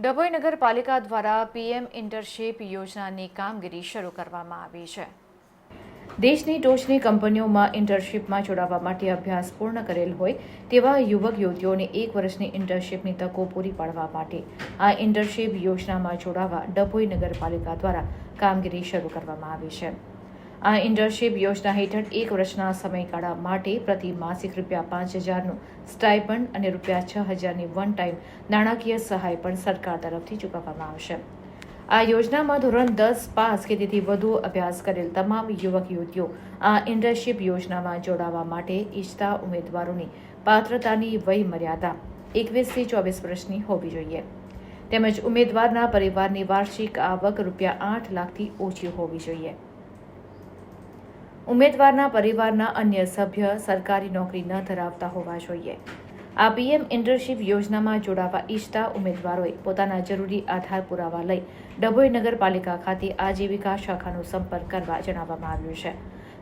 ડભોઈ નગરપાલિકા દ્વારા PM internship યોજનાની કામગીરી શરૂ કરવામાં આવી છે. દેશની ટોચની કંપનીઓમાં ઇન્ટર્નશીપમાં જોડાવા માટે અભ્યાસ પૂર્ણ કરેલ હોય તેવા યુવક યુવતીઓને એક વર્ષની ઇન્ટર્નશીપની તકો પૂરી પાડવા માટે આ ઇન્ટર્નશીપ યોજનામાં જોડાવા ડભોઈ નગરપાલિકા દ્વારા કામગીરી શરૂ કરવામાં આવી છે. આ ઇન્ટર્નશીપ યોજના હેઠળ એક વર્ષના સમયગાળા માટે પ્રતિ માસિક રૂપિયા પાંચ હજારનું સ્ટાઇપન્ડ અને રૂપિયા છ હજારની વન ટાઈમ નાણાકીય સહાય પણ સરકાર તરફથી ચૂકવવામાં આવશે. આ યોજનામાં ધોરણ દસ પાસ કે તેથી વધુ અભ્યાસ કરેલ તમામ યુવક યુવતીઓ આ ઇન્ટર્નશીપ યોજનામાં જોડાવા માટે ઈચ્છતા ઉમેદવારોની પાત્રતાની વય મર્યાદા એકવીસથી ચોવીસ વર્ષની હોવી જોઈએ. તેમજ ઉમેદવારના પરિવારની વાર્ષિક આવક રૂપિયા આઠ લાખથી ઓછી હોવી જોઈએ. ઉમેદવારના પરિવારના અન્ય સભ્ય સરકારી નોકરી ન ધરાવતા હોવા જોઈએ. આ પીએમ ઇન્ટર્નશીપ યોજનામાં જોડાવા ઈચ્છતા ઉમેદવારોએ પોતાના જરૂરી આધાર પુરાવા લઈ ડભોઈ નગરપાલિકા ખાતે આજીવિકા શાખાનો સંપર્ક કરવા જણાવવામાં આવ્યું છે.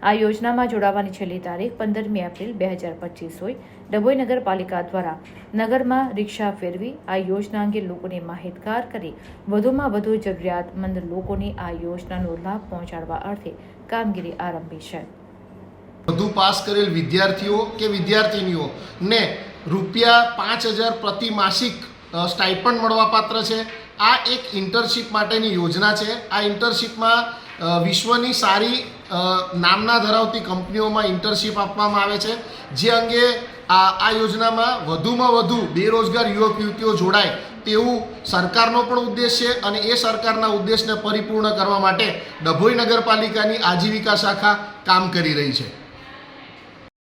આ યોજનામાં જોડાવાની છેલ્લી તારીખ પંદરમી એપ્રિલ બે હજાર પચીસ હોય. ડભોઈ નગરપાલિકા દ્વારા નગરમાં રિક્ષા ફેરવી આ યોજના અંગે લોકોને માહિતગાર કરી વધુમાં વધુ જરૂરિયાતમંદ લોકોને આ યોજનાનો લાભ પહોંચાડવા અર્થે કામગીરી આરંભી છે. વધુ પાસ કરેલ વિદ્યાર્થીઓ કે વિદ્યાર્થિનીઓ ને રૂપિયા પાંચ હજાર પ્રતિ માસિક સ્ટાઇપન્ડ મળવાપાત્ર છે. આ એક ઇન્ટર્નશીપ માટેની યોજના છે. આ ઇન્ટર્નશીપમાં વિશ્વની સારી નામના ધરાવતી કંપનીઓમાં ઇન્ટર્નશીપ આપવામાં આવે છે, જે અંગે આ આ યોજનામાં વધુમાં વધુ બેરોજગાર યુવક, યુવતીઓ જોડાય તેવું સરકારનો પણ ઉદ્દેશ છે અને એ સરકારના ઉદ્દેશને પરિપૂર્ણ કરવા માટે ડભોઈ નગરપાલિકાની આજીવિકા શાખા કામ કરી રહી છે.